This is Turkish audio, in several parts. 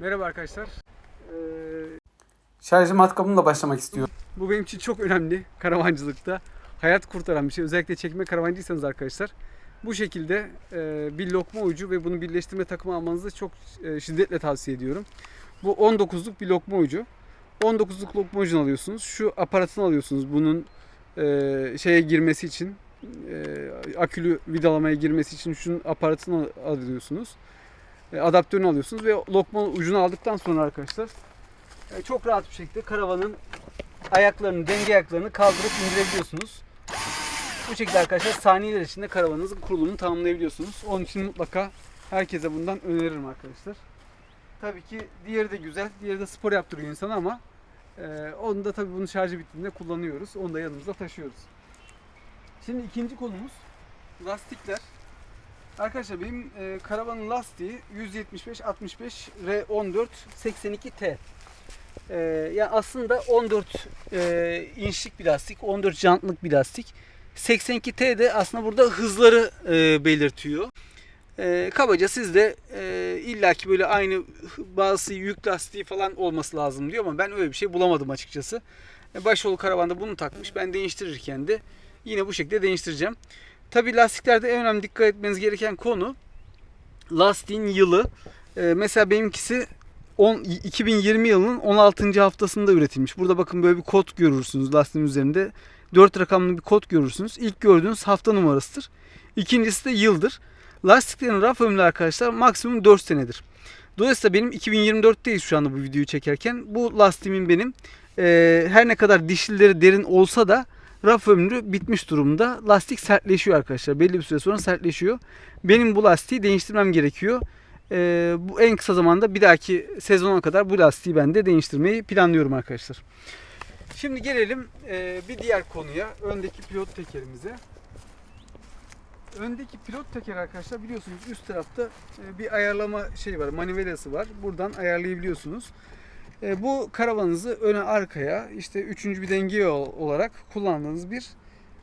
Merhaba arkadaşlar. Ee, Şarjı matkabımla başlamak istiyorum. bu benim için çok önemli karavancılıkta. Hayat kurtaran bir şey. Özellikle çekme karavancıysanız arkadaşlar. Bu şekilde e, bir lokma ucu ve bunu birleştirme takımı almanızı çok e, şiddetle tavsiye ediyorum. Bu 19'luk bir lokma ucu. 19'luk lokma ucunu alıyorsunuz. Şu aparatını alıyorsunuz bunun e, şeye girmesi için e, akülü vidalamaya girmesi için şunun aparatını alıyorsunuz. E, adaptörünü alıyorsunuz ve lokma ucunu aldıktan sonra arkadaşlar e, çok rahat bir şekilde karavanın ayaklarını, denge ayaklarını kaldırıp indirebiliyorsunuz. Bu şekilde arkadaşlar saniyeler içinde karavanınızın kurulumunu tamamlayabiliyorsunuz. Onun için mutlaka herkese bundan öneririm arkadaşlar. Tabii ki diğeri de güzel. Diğeri de spor yaptırıyor insana ama e, onu da tabii bunun şarjı bittiğinde kullanıyoruz. Onu da yanımızda taşıyoruz. Şimdi ikinci konumuz lastikler. Arkadaşlar benim e, karavanın lastiği 175 65 R14 82T. E, yani aslında 14 e, inçlik bir lastik, 14 jantlık bir lastik. 82T de aslında burada hızları e, belirtiyor. E, kabaca sizde e, illaki böyle aynı bazı yük lastiği falan olması lazım diyor ama ben öyle bir şey bulamadım açıkçası. E, Başoğlu karavanda bunu takmış. Ben değiştirirken de yine bu şekilde değiştireceğim. Tabi lastiklerde en önemli dikkat etmeniz gereken konu lastiğin yılı. E, mesela benimkisi 10, 2020 yılının 16. haftasında üretilmiş. Burada bakın böyle bir kod görürsünüz lastiğin üzerinde. 4 rakamlı bir kod görürsünüz. İlk gördüğünüz hafta numarasıdır. İkincisi de yıldır. Lastiklerin raf ömrü arkadaşlar maksimum 4 senedir. Dolayısıyla benim 2024'teyiz şu anda bu videoyu çekerken. Bu lastiğimin benim e, her ne kadar dişlileri derin olsa da raf ömrü bitmiş durumda. Lastik sertleşiyor arkadaşlar. Belli bir süre sonra sertleşiyor. Benim bu lastiği değiştirmem gerekiyor. Ee, bu en kısa zamanda bir dahaki sezona kadar bu lastiği ben de değiştirmeyi planlıyorum arkadaşlar. Şimdi gelelim e, bir diğer konuya. Öndeki pilot tekerimize. Öndeki pilot teker arkadaşlar biliyorsunuz üst tarafta e, bir ayarlama şey var, manivelası var. Buradan ayarlayabiliyorsunuz. E, bu karavanınızı öne arkaya işte üçüncü bir denge olarak kullandığınız bir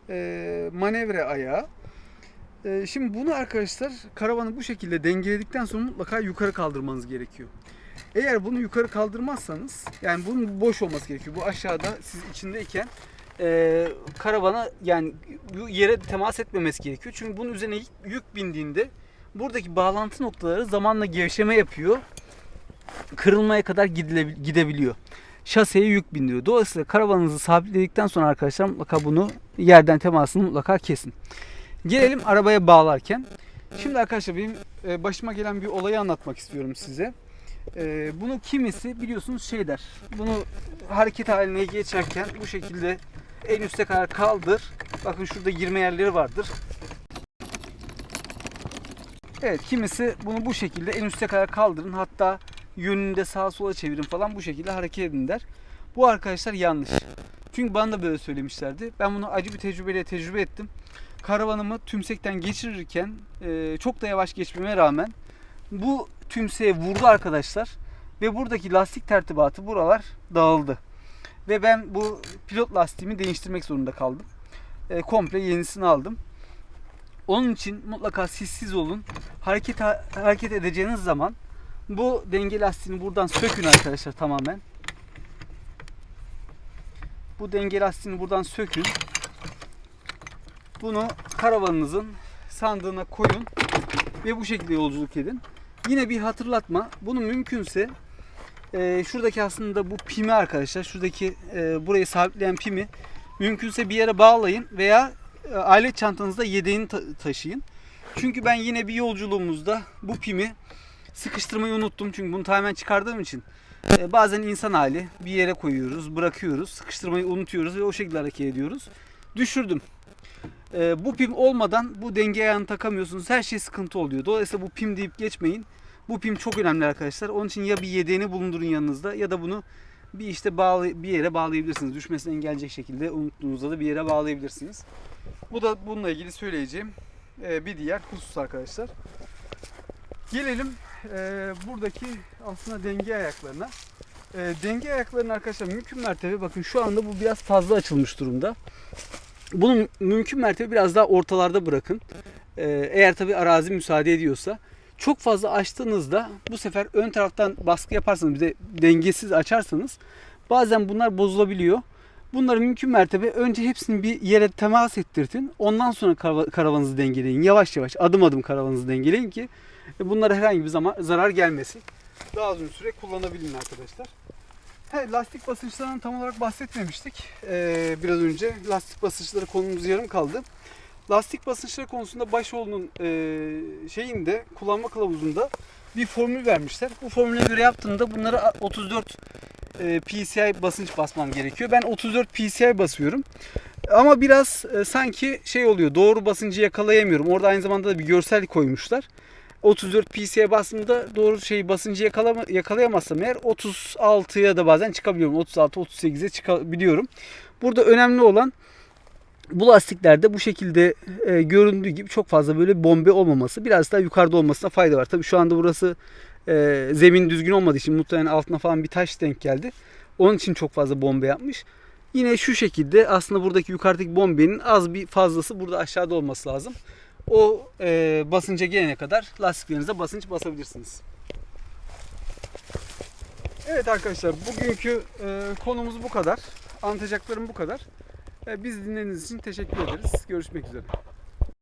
e, manevra ayağı. E, şimdi bunu arkadaşlar karavanı bu şekilde dengeledikten sonra mutlaka yukarı kaldırmanız gerekiyor. Eğer bunu yukarı kaldırmazsanız yani bunun boş olması gerekiyor. Bu aşağıda siz içindeyken e, karavana yani yere temas etmemesi gerekiyor. Çünkü bunun üzerine yük bindiğinde buradaki bağlantı noktaları zamanla gevşeme yapıyor kırılmaya kadar gidebiliyor. Şaseye yük bindiriyor. Dolayısıyla karavanınızı sabitledikten sonra arkadaşlar mutlaka bunu yerden temasını mutlaka kesin. Gelelim arabaya bağlarken. Şimdi arkadaşlar benim e, başıma gelen bir olayı anlatmak istiyorum size. E, Bunu kimisi biliyorsunuz şey der. Bunu hareket haline geçerken bu şekilde en üste kadar kaldır. Bakın şurada girme yerleri vardır. Evet kimisi bunu bu şekilde en üste kadar kaldırın. Hatta yönünde sağa sola çevirin falan bu şekilde hareket edin der. Bu arkadaşlar yanlış. Çünkü bana da böyle söylemişlerdi. Ben bunu acı bir tecrübeyle tecrübe ettim. Karavanımı tümsekten geçirirken e, çok da yavaş geçmeme rağmen bu tümseğe vurdu arkadaşlar. Ve buradaki lastik tertibatı buralar dağıldı. Ve ben bu pilot lastiğimi değiştirmek zorunda kaldım. E, komple yenisini aldım. Onun için mutlaka sessiz olun. Hareket hareket edeceğiniz zaman bu denge lastiğini buradan sökün arkadaşlar tamamen. Bu denge lastiğini buradan sökün. Bunu karavanınızın sandığına koyun ve bu şekilde yolculuk edin. Yine bir hatırlatma. Bunu mümkünse e, şuradaki aslında bu pimi arkadaşlar, şuradaki e, burayı sabitleyen pimi mümkünse bir yere bağlayın veya e, alet çantanızda yedeğini ta- taşıyın. Çünkü ben yine bir yolculuğumuzda bu pimi sıkıştırmayı unuttum. Çünkü bunu tamamen çıkardığım için e, bazen insan hali bir yere koyuyoruz, bırakıyoruz, sıkıştırmayı unutuyoruz ve o şekilde hareket ediyoruz. Düşürdüm. E, bu pim olmadan bu denge ayağını takamıyorsunuz. Her şey sıkıntı oluyor. Dolayısıyla bu pim deyip geçmeyin. Bu pim çok önemli arkadaşlar. Onun için ya bir yedeğini bulundurun yanınızda ya da bunu bir işte bağlı bir yere bağlayabilirsiniz. Düşmesini engelleyecek şekilde unuttuğunuzda da bir yere bağlayabilirsiniz. Bu da bununla ilgili söyleyeceğim e, bir diğer husus arkadaşlar. Gelelim e, buradaki aslında denge ayaklarına. E, denge ayaklarının arkadaşlar mümkün mertebe bakın şu anda bu biraz fazla açılmış durumda. Bunu mümkün mertebe biraz daha ortalarda bırakın. E, eğer tabi arazi müsaade ediyorsa. Çok fazla açtığınızda bu sefer ön taraftan baskı yaparsanız bir de dengesiz açarsanız bazen bunlar bozulabiliyor. Bunları mümkün mertebe önce hepsini bir yere temas ettirtin. Ondan sonra karava- karavanınızı dengeleyin. Yavaş yavaş adım adım karavanınızı dengeleyin ki bunlara herhangi bir zaman zarar gelmesin. Daha uzun süre kullanabilin arkadaşlar. He, lastik basınçlarından tam olarak bahsetmemiştik. Ee, biraz önce lastik basınçları konumuz yarım kaldı. Lastik basınçları konusunda Başoğlu'nun e, şeyinde kullanma kılavuzunda bir formül vermişler. Bu formüle göre yaptığında bunlara 34 e, PCI basınç basmam gerekiyor. Ben 34 PCI basıyorum. Ama biraz e, sanki şey oluyor. Doğru basıncı yakalayamıyorum. Orada aynı zamanda da bir görsel koymuşlar. 34 PC'ye bastığımda doğru şeyi basıncı yakalama, yakalayamazsam eğer 36'ya da bazen çıkabiliyorum. 36 38'e çıkabiliyorum. Burada önemli olan bu lastiklerde bu şekilde e, göründüğü gibi çok fazla böyle bombe olmaması. Biraz daha yukarıda olmasına fayda var. Tabii şu anda burası e, zemin düzgün olmadığı için muhtemelen altına falan bir taş denk geldi. Onun için çok fazla bombe yapmış. Yine şu şekilde aslında buradaki yukarıdaki bombenin az bir fazlası burada aşağıda olması lazım. O e, basınca gelene kadar lastiklerinize basınç basabilirsiniz. Evet arkadaşlar bugünkü e, konumuz bu kadar. Anlatacaklarım bu kadar. E, biz dinlediğiniz için teşekkür ederiz. Görüşmek üzere.